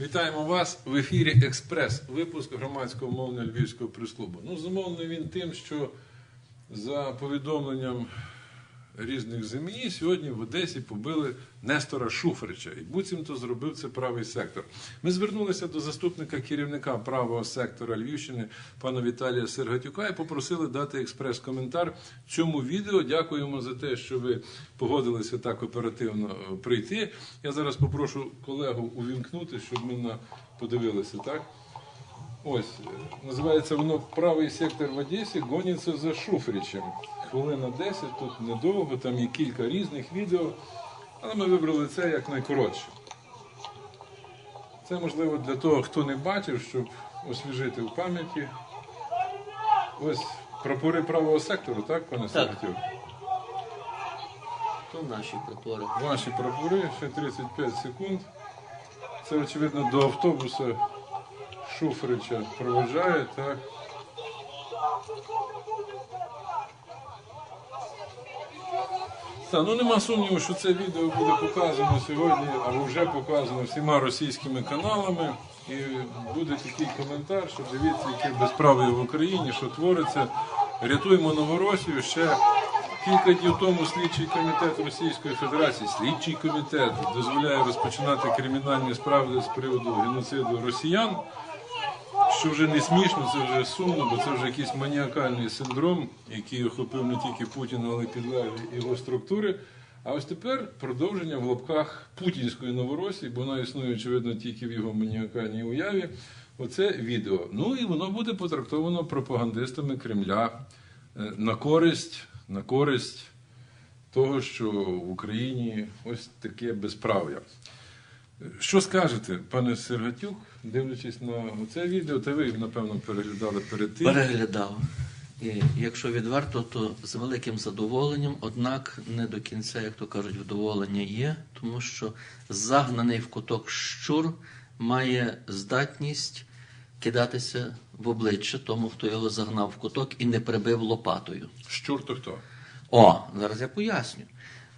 Вітаємо вас в ефірі Експрес, випуск громадського мовного Львівського прес-клубу. Ну, замовлений він тим, що за повідомленням різних ЗМІ сьогодні в Одесі побили Нестора Шуфрича. І буцімто зробив це правий сектор. Ми звернулися до заступника керівника правого сектора Львівщини пана Віталія Сергатюка і попросили дати експрес-коментар цьому відео. Дякуємо за те, що ви погодилися так оперативно е, прийти. Я зараз попрошу колегу увімкнути, щоб ми на подивилися, так? Ось, е, називається воно правий сектор в Одесі гоніться за Шуфричем. Хвилина 10, тут недовго, там є кілька різних відео, але ми вибрали це як найкоротше. Це можливо для того, хто не бачив, щоб освіжити в пам'яті. Ось прапори правого сектору, так, пане Сергію? То наші прапори. Ваші прапори, ще 35 секунд. Це, очевидно, до автобуса Шуфрича проведжає, так. Та, ну нема сумніву, що це відео буде показано сьогодні, або вже показано всіма російськими каналами. І буде такий коментар, що дивіться, яке безправ'я в Україні, що твориться. Рятуємо Новоросію. Ще кілька днів тому слідчий комітет Російської Федерації, слідчий комітет дозволяє розпочинати кримінальні справи з приводу геноциду росіян що вже не смішно, це вже сумно, бо це вже якийсь маніакальний синдром, який охопив не тільки Путіна, але й підлеглі його структури. А ось тепер продовження в лапках путінської новоросії, бо вона існує, очевидно, тільки в його маніакальній уяві. Оце відео. Ну і воно буде потрактовано пропагандистами Кремля е, на користь, на користь того, що в Україні ось таке безправ'я. Що скажете, пане Сергатюк, дивлячись на це відео, та ви, напевно, переглядали перед тим. Переглядав. І якщо відверто, то з великим задоволенням, однак не до кінця, як то кажуть, вдоволення є, тому що загнаний в куток щур має здатність кидатися в обличчя тому, хто його загнав в куток і не прибив лопатою. Щур то хто? О, зараз я поясню.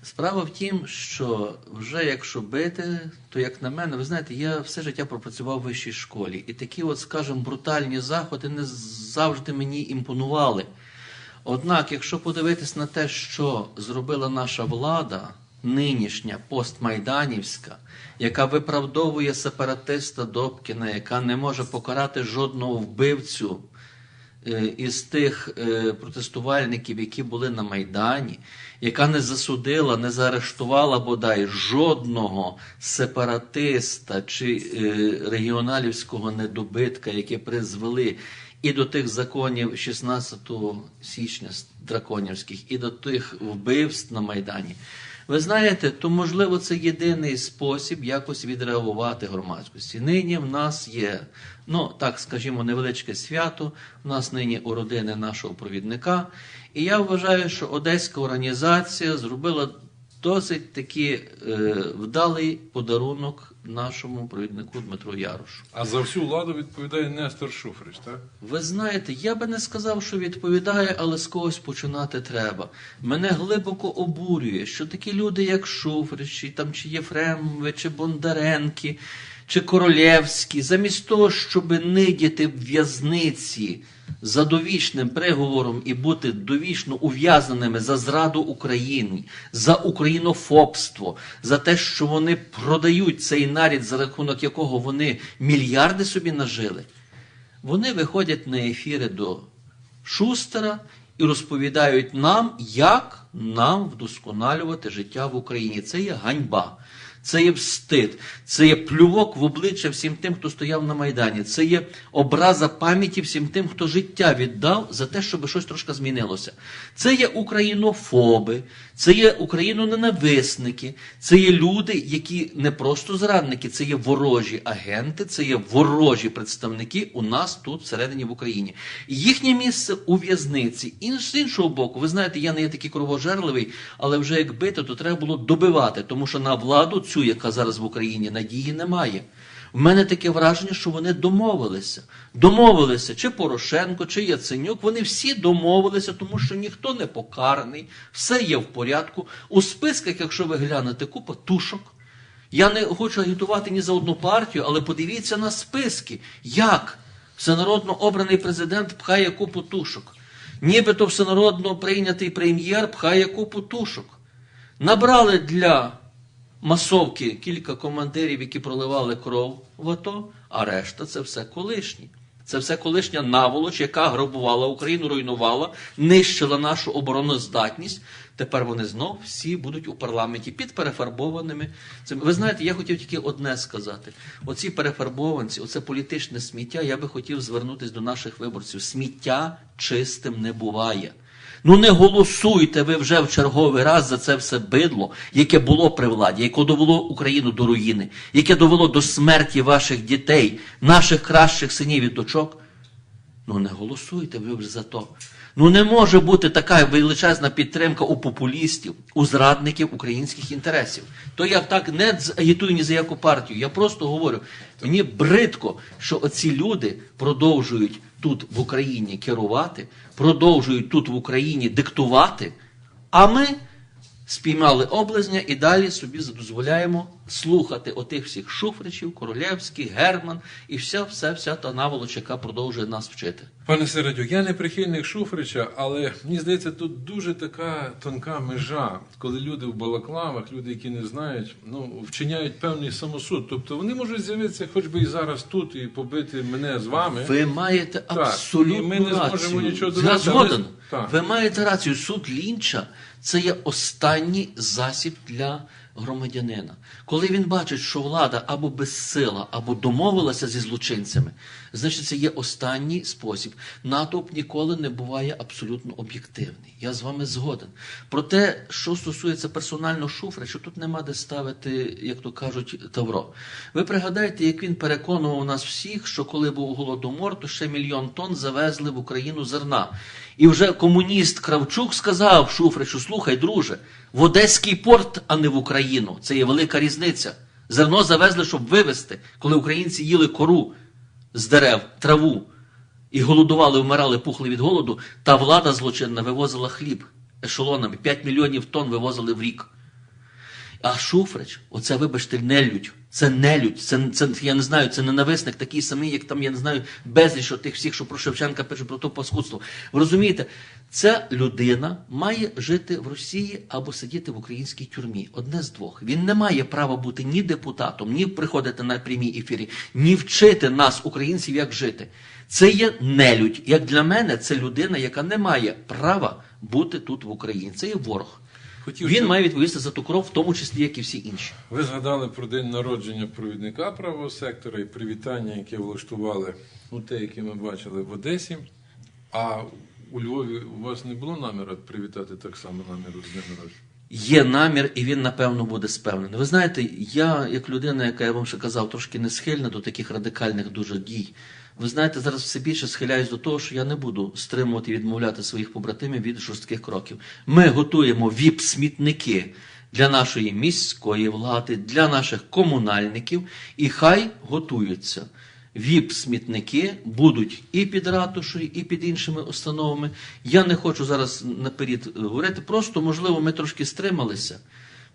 Справа в тім, що вже якщо бити, то як на мене, ви знаєте, я все життя пропрацював в вищій школі, і такі, от, скажімо, брутальні заходи не завжди мені імпонували. Однак, якщо подивитись на те, що зробила наша влада, нинішня постмайданівська, яка виправдовує сепаратиста Добкіна, яка не може покарати жодного вбивцю із тих е, протестувальників, які були на Майдані, яка не засудила, не заарештувала бодай жодного сепаратиста чи е, регіоналівського недобитка, які призвели і до тих законів 16 січня драконівських, і до тих вбивств на Майдані. Ви знаєте, то можливо це єдиний спосіб якось відреагувати громадськості. Нині в нас є, ну так скажімо, невеличке свято. У нас нині у родини нашого провідника. І я вважаю, що одеська організація зробила досить таки е, вдалий подарунок нашому провіднику Дмитру Ярошу. А за всю владу відповідає Нестор Шуфрич, так? Ви знаєте, я би не сказав, що відповідає, але з когось починати треба. Мене глибоко обурює, що такі люди, як Шуфрич, чи там чи Єфремович, чи Бондаренки, чи Королєвський, замість того, щоб нидіти в в'язниці за довічним приговором і бути довічно ув'язненими за зраду України, за українофобство, за те, що вони продають цей нарід, за рахунок якого вони мільярди собі нажили. Вони виходять на ефіри до Шустера і розповідають нам, як нам вдосконалювати життя в Україні. Це є ганьба. Це є встид, це є плювок в обличчя всім тим, хто стояв на Майдані. Це є образа пам'яті всім тим, хто життя віддав за те, щоб щось трошки змінилося. Це є українофоби, це є україноненависники, це є люди, які не просто зрадники, це є ворожі агенти, це є ворожі представники у нас тут всередині в Україні. Їхнє місце у в'язниці. І з іншого боку, ви знаєте, я не є такий кровожерливий, але вже як бити, то треба було добивати, тому що на владу цю, яка зараз в Україні, надії немає. В мене таке враження, що вони домовилися. Домовилися, чи Порошенко, чи Яценюк. Вони всі домовилися, тому що ніхто не покараний, все є в порядку. У списках, якщо ви глянете, купа тушок. Я не хочу агітувати ні за одну партію, але подивіться на списки, як всенародно обраний президент пхає купу тушок. Нібито всенародно прийнятий прем'єр пхає купу тушок. Набрали для масовки кілька командирів, які проливали кров в АТО, а решта це все колишні. Це все колишня наволоч, яка грабувала Україну, руйнувала, нищила нашу обороноздатність. Тепер вони знов всі будуть у парламенті під перефарбованими. Ви знаєте, я хотів тільки одне сказати: оці перефарбованці, оце політичне сміття. Я би хотів звернутися до наших виборців. Сміття чистим не буває. Ну не голосуйте ви вже в черговий раз за це все бидло, яке було при владі, яке довело Україну до руїни, яке довело до смерті ваших дітей, наших кращих синів і дочок. Ну не голосуйте ви вже за то. Ну не може бути така величезна підтримка у популістів, у зрадників українських інтересів. То я так не агітую ні за яку партію. Я просто говорю, мені бридко, що оці люди продовжують тут в Україні керувати, продовжують тут в Україні диктувати, а ми спіймали облизня і далі собі дозволяємо слухати отих всіх Шуфричів, Королевський, Герман і вся, вся, вся та наволоч, яка продовжує нас вчити. Пане Середюк, я не прихильник Шуфрича, але мені здається, тут дуже така тонка межа, коли люди в балаклавах, люди, які не знають, ну вчиняють певний самосуд. Тобто вони можуть з'явитися, хоч би і зараз тут, і побити мене з вами. Ви маєте Так, абсолютну і ми не зможемо рацію. нічого Я додати, згоден. але- так. Ви маєте рацію. Суд Лінча це є останній засіб для громадянина. Коли він бачить, що влада або безсила, або домовилася зі злочинцями, значить це є останній спосіб. Натовп ніколи не буває абсолютно об'єктивний. Я з вами згоден. Про те, що стосується персонально шуфра, що тут нема де ставити, як то кажуть, тавро. Ви пригадайте, як він переконував нас всіх, що коли був голодомор, то ще мільйон тонн завезли в Україну зерна. І вже комуніст Кравчук сказав Шуфричу, слухай, друже, в Одеський порт, а не в Україну. Це є велика різниця. Зерно завезли, щоб вивезти, коли українці їли кору з дерев, траву і голодували, вмирали, пухли від голоду, та влада злочинна вивозила хліб ешелонами. 5 мільйонів тонн вивозили в рік. А Шуфрич, оце, вибачте, нелюдь. Це нелюдь. Це, це, я не знаю, це ненависник такий самий, як там, я не знаю, безліч тих всіх, що про Шевченка пишуть про то паскудство. Ви розумієте, ця людина має жити в Росії або сидіти в українській тюрмі. Одне з двох. Він не має права бути ні депутатом, ні приходити на прямій ефірі, ні вчити нас, українців, як жити. Це є нелюдь. Як для мене, це людина, яка не має права бути тут в Україні. Це є ворог. Хотів, Він щоб- має відповісти за ту кров, в тому числі, як і всі інші. Ви згадали про день народження провідника правого сектора і привітання, яке влаштували ну, те, яке ми бачили в Одесі. А у Львові у вас не було наміру привітати так само наміру з днем народження? Є намір, і він напевно буде спевнений. Ви знаєте, я, як людина, яка я вам ще казав, трошки не схильна до таких радикальних дуже дій. Ви знаєте, зараз все більше схиляюсь до того, що я не буду стримувати і відмовляти своїх побратимів від жорстких кроків. Ми готуємо віп-смітники для нашої міської влади, для наших комунальників, і хай готуються. ВІП-смітники будуть і під ратушою, і під іншими установами. Я не хочу зараз наперед говорити. Просто, можливо, ми трошки стрималися.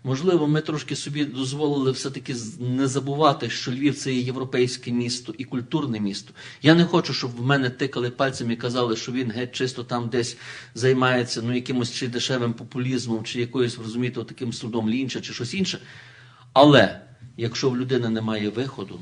Можливо, ми трошки собі дозволили все-таки не забувати, що Львів це є європейське місто і культурне місто. Я не хочу, щоб в мене тикали пальцем і казали, що він геть чисто там десь займається ну, якимось чи дешевим популізмом, чи якоюсь, розумієте, таким судом лінча, чи щось інше. Але якщо в людини немає виходу,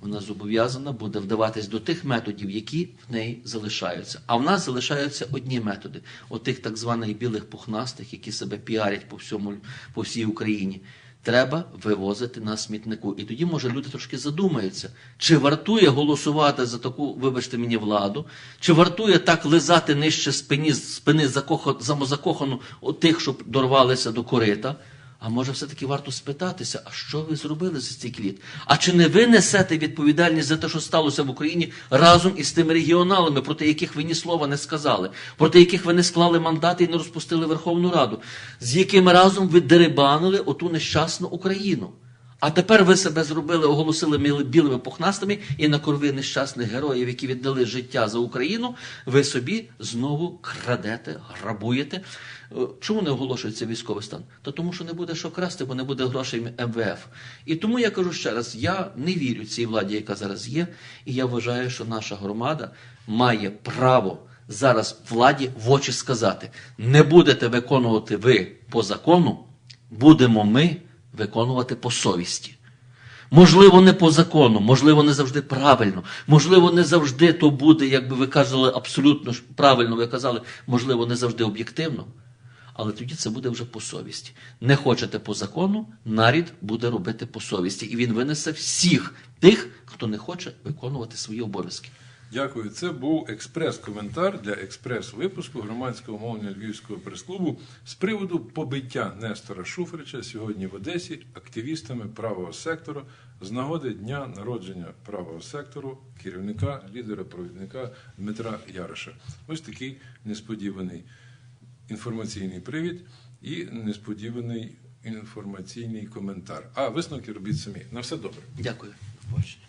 вона зобов'язана буде вдаватись до тих методів, які в неї залишаються. А в нас залишаються одні методи, отих так званих білих пухнастих, які себе піарять по всьому по всій Україні. Треба вивозити на смітнику. І тоді, може, люди трошки задумаються, чи вартує голосувати за таку, вибачте мені, владу, чи вартує так лизати нижче спині, спини закохо, самозакохану от тих, що дорвалися до корита. А може, все-таки варто спитатися, а що ви зробили за стільки літ? А чи не ви несете відповідальність за те, що сталося в Україні разом із тими регіоналами, проти яких ви ні слова не сказали, проти яких ви не склали мандати і не розпустили Верховну Раду, з якими разом ви дерибанили оту нещасну Україну? А тепер ви себе зробили, оголосили білими пухнастими, і на крові нещасних героїв, які віддали життя за Україну, ви собі знову крадете, грабуєте. Е, Чому не оголошується військовий стан? Та тому, що не буде що красти, бо не буде грошей МВФ. І тому я кажу ще раз: я не вірю цій владі, яка зараз є, і я вважаю, що наша громада має право зараз владі в очі сказати: не будете виконувати ви по закону, будемо ми виконувати по совісті. Можливо, не по закону, можливо, не завжди правильно, можливо, не завжди то буде, як би ви казали, абсолютно правильно ви казали, можливо, не завжди об'єктивно. Але тоді це буде вже по совісті. Не хочете по закону, нарід буде робити по совісті. І він винесе всіх тих, хто не хоче виконувати свої обов'язки. Дякую. Це був експрес-коментар для експрес-випуску громадського мовлення Львівського прес-клубу з приводу побиття Нестора Шуфрича сьогодні в Одесі активістами правого сектору з нагоди дня народження правого сектору, керівника, лідера, провідника Дмитра Яриша. Ось такий несподіваний інформаційний привід і несподіваний інформаційний коментар. А висновки робіть самі. На все добре. Дякую. Побачення.